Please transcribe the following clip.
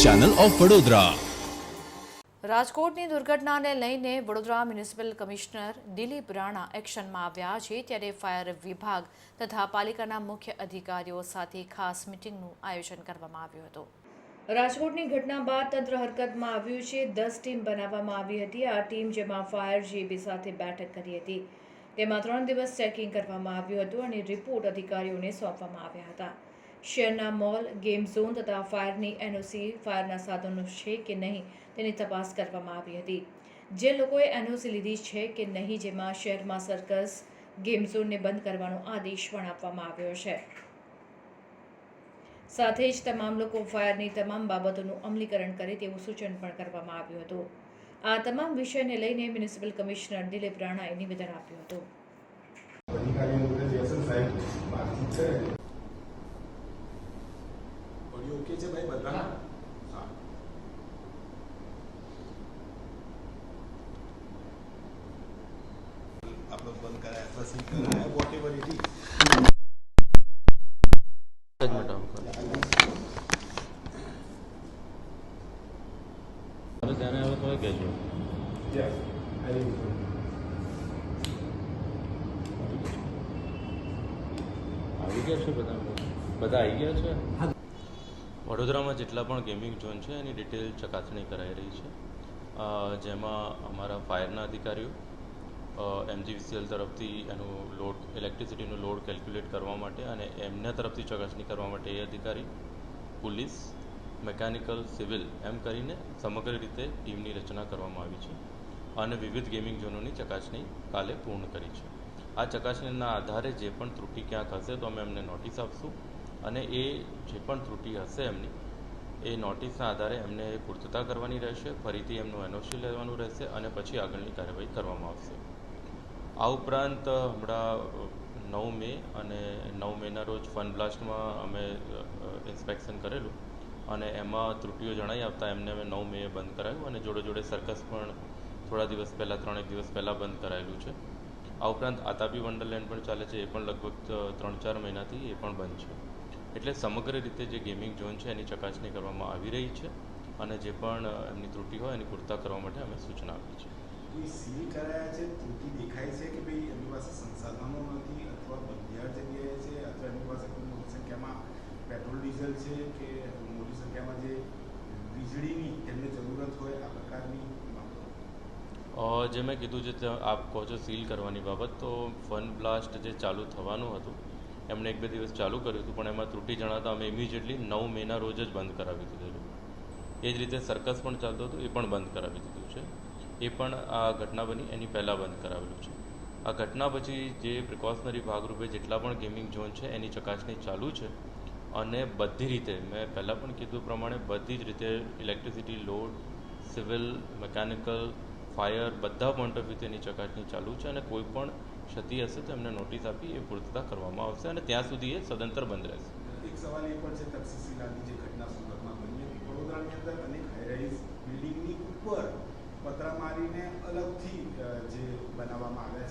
Channel of Vadodara રાજકોટની દુર્ઘટનાને લઈને વડોદરા મ્યુનિસિપલ કમિશનર દિલીપ રાણા એક્શનમાં આવ્યા છે ત્યારે ફાયર વિભાગ તથા પાલિકાના મુખ્ય અધિકારીઓ સાથે ખાસ મિટિંગનું આયોજન કરવામાં આવ્યું હતું. રાજકોટની ઘટના બાદ તંત્ર હરકતમાં આવ્યું છે. દસ ટીમ બનાવવામાં આવી હતી. આ ટીમ જેમાં ફાયર જીબી સાથે બેઠક કરી હતી. તેમાં ત્રણ દિવસ ચેકિંગ કરવામાં આવ્યું હતું અને રિપોર્ટ અધિકારીઓને સોંપવામાં આવ્યા હતા. શહેરના મોલ, ગેમ ઝોન તથા ફાયરની એનઓસી, ફાયરના સાધનો છે કે નહીં તેની તપાસ કરવામાં આવી હતી. જે લોકોએ એનઓસી લીધી છે કે નહીં જેમાં શહેરમાં સર્કસ ગેમ ઝોનને બંધ કરવાનો આદેશ પણ આપવામાં આવ્યો છે. સાથે જ તમામ લોકો ફાયરની તમામ બાબતોનું અમલીકરણ કરે તેવું સૂચન પણ કરવામાં આવ્યું હતું. આ તમામ વિષયને લઈને મ્યુનિસિપલ કમિશનર દિલીપ રાણાએ નિવેદન આપ્યું હતું અધિકારીઓ જોડે જે હશે ને સાહેબ વાતચીત કરે ઓડિયો ઓકે છે ભાઈ બધા હા આપણો બંધ કરાય અથવા સીલ કરાય whatever it is segment of કરો હવે ત્યારે હવે તમે કહેજો યસ આઈ આવી ગયા છે બધા બધા આવી ગયા છે વડોદરામાં જેટલા પણ ગેમિંગ ઝોન છે, એની ડિટેલ ચકાસણી કરાઈ રહી છે. જેમાં અમારા ફાયરના અધિકારીઓ એમજીવીસીએલ તરફથી એનું લોડ ઇલેક્ટ્રિસિટીનું લોડ કેલ્ક્યુલેટ કરવા માટે અને એમના તરફથી ચકાસણી કરવા માટે એ અધિકારી પોલીસ મેકેનિકલ સિવિલ એમ કરીને સમગ્ર રીતે ટીમની રચના કરવામાં આવી છે અને વિવિધ ગેમિંગ ઝોનોની ચકાસણી કાલે પૂર્ણ કરી છે. આ ચકાસણીના આધારે જે પણ ત્રુટિ ક્યાંક હશે તો અમે એમને નોટિસ આપશું. અને એ જે પણ ત્રુટિ હશે એમની, એ નોટિસના આધારે એમને પૂર્તતા કરવાની રહેશે, ફરીથી એમનું એનઓસી લેવાનું રહેશે અને પછી આગળની કાર્યવાહી કરવામાં આવશે. આ ઉપરાંત હમણાં નવ મે અને નવ મેના રોજ ફન બ્લાસ્ટમાં અમે ઇન્સ્પેક્શન કરેલું અને એમાં ત્રુટિઓ જણાઈ આવતા એમને અમે નવ મેએ બંધ કરાયું અને જોડે જોડે સર્કસ પણ થોડા દિવસ પહેલાં, ત્રણેક દિવસ પહેલાં બંધ કરાયેલું છે. આ ઉપરાંત આતાબી વંડરલેન્ડ પણ ચાલે છે, એ પણ લગભગ ત્રણ ચાર મહિનાથી એ પણ બંધ છે. એટલે સમગ્ર રીતે જે ગેમિંગ ઝોન છે એની ચકાસણી કરવામાં આવી રહી છે અને જે પણ એમની ત્રુટિ હોય એની પૂરતા કરવા માટે અમે સૂચના આપી છે. સીલ કરાયા છે? ત્રુટિ દેખાય છે કે ભાઈ એમની પાસે સંસાધનો નથી અથવા જગ્યાએ છે અથવા એમની પાસે કોઈ મોટી સંખ્યામાં પેટ્રોલ ડીઝલ છે કે મોટી સંખ્યામાં જે વીજળીની એમને જરૂરત હોય આ પ્રકારની જે મેં કીધું છે આપ કહો છો સીલ કરવાની બાબત તો ફન બ્લાસ્ટ જે ચાલુ થવાનું હતું એમણે એક બે દિવસ ચાલુ કર્યું હતું, પણ એમાં ત્રુટિ જણાતા અમે ઇમિજિએટલી નવ મેના રોજ જ બંધ કરાવી દીધેલું એ જ રીતે સર્કસ પણ ચાલતું હતું, એ પણ બંધ કરાવી દીધું છે. એ પણ આ ઘટના બની, એની પહેલાં બંધ કરાવેલું છે. આ ઘટના પછી જે પ્રિકોશનરી ભાગરૂપે જેટલા પણ ગેમિંગ ઝોન છે, એની ચકાસણી ચાલુ છે. અને બધી રીતે, મેં પહેલાં પણ કીધું પ્રમાણે, બધી જ રીતે electricity load civil mechanical fire બધા પોઈન્ટ ઓફ વ્યૂ તેની ચકાસણી ચાલુ છે અને કોઈ પણ ક્ષતિ હશે તો એમને નોટિસ આપી એ પૂર્તતા કરવામાં આવશે અને ત્યાં સુધી એ સદંતર બંધ રહેશે. એક સવાલ એ પણ છે, તક્ષશિલા જે ઘટના સુરતમાં બની હતી. વડોદરાની અંદર અનેક હાઈરાઈઝ બિલ્ડિંગની ઉપર પતરા મારીને અલગથી જે બનાવવામાં આવ્યા છે.